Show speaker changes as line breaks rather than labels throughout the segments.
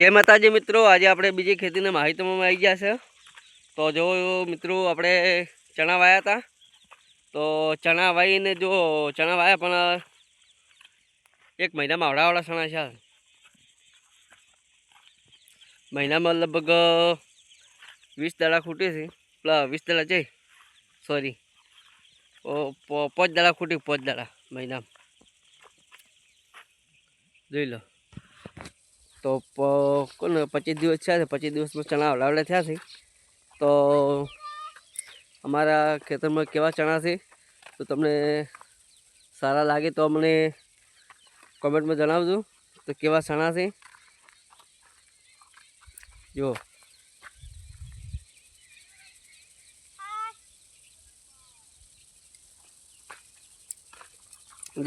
જય માતાજી મિત્રો, આજે આપણે બીજી ખેતીના માહિતીમાં આવી ગયા છે. તો જો મિત્રો, આપણે ચણા વાયા હતા તો ચણા વાવીને જો, ચણા વાયા પણ એક મહિનામાં અવડાવડા ચણા છે. મહિનામાં લગભગ વીસ દાડા ખૂટી છે. પ્લસ વીસ દાડા જઈ સોરી પાંચ દાડા ખૂટી, પાંચ દાડા મહિનામાં. જોઈ લો. તો કોને પચીસ દિવસ થયા છે, પચીસ દિવસમાં ચણા આવડાવડા થયા છે. તો અમારા ખેતરમાં કેવા ચણા છે, તો તમને સારા લાગે તો અમને કોમેન્ટમાં જણાવજો, તો કેવા ચણા છે. જુઓ.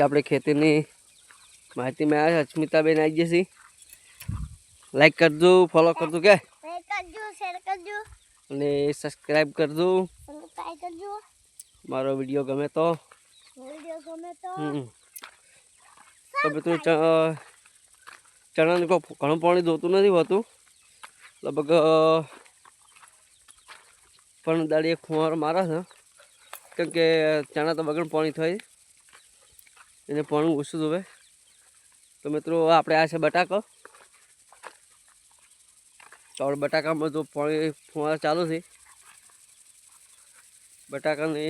આપણે ખેતીની માહિતીમાં આવ્યા છે. અસ્મિતાબેન આવી જશે. લાઈક કરજો ફોલો કરજો કે?
લાઈક કરજો શેર કરજો.
અને સબસ્ક્રાઇબ કરજો. મારો વીડિયો ગમે તો.
વીડિયો ગમે તો.
તો મિત્રો ચણાને ઘણું પાણી જોતું નથી હોતું. લગભગ પણ દાડી એક ફુવારો મારા છે. કેમ કે ચણા તો બગડ પાણી થાય એને પાણી ઓછું જોવે. તો મિત્રો આપણે આ છે બટાકો. આપણે બટાકામાં બધું પાણી ફુવારા ચાલુ છે. બટાકાને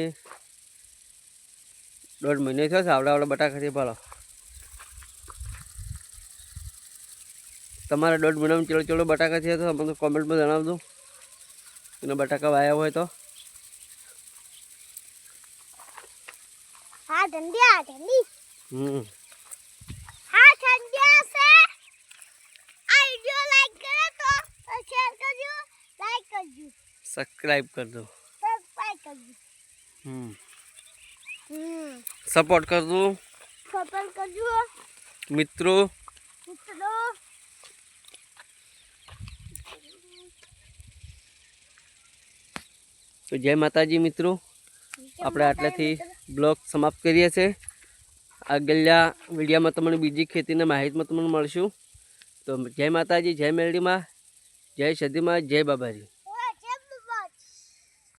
દોઢ મહિને થયો છે આવડા આવડા બટાકાથી ભાલો. તમારે દોઢ મહિનામાં ચલો ચલો બટાકા થયા તો અમને કોમેન્ટમાં જણાવજો. એના બટાકા વાયા હોય તો.
હા ઠંડી આ ઠંડી
હમ
હા ઠંડી છે આ વીડિયો લાઈક કરે તો શેર કરજો લાઈક કરજો
સબસ્ક્રાઈબ કરજો
હમ.
સપોર્ટ કરજો
સપોર્ટ કરજો.
મિત્રો.
મિત્રો.
તો જય માતાજી મિત્રો. આપણે આટલેથી બ્લોગ સમાપ્ત કરીએ છીએ. આગળના વિડીયામાં તમને બીજી ખેતીના માહિતીમાં તમને મળશું. તો જય માતાજી જય મેરડીમાં. જય સદીમાં જય બાબાજી.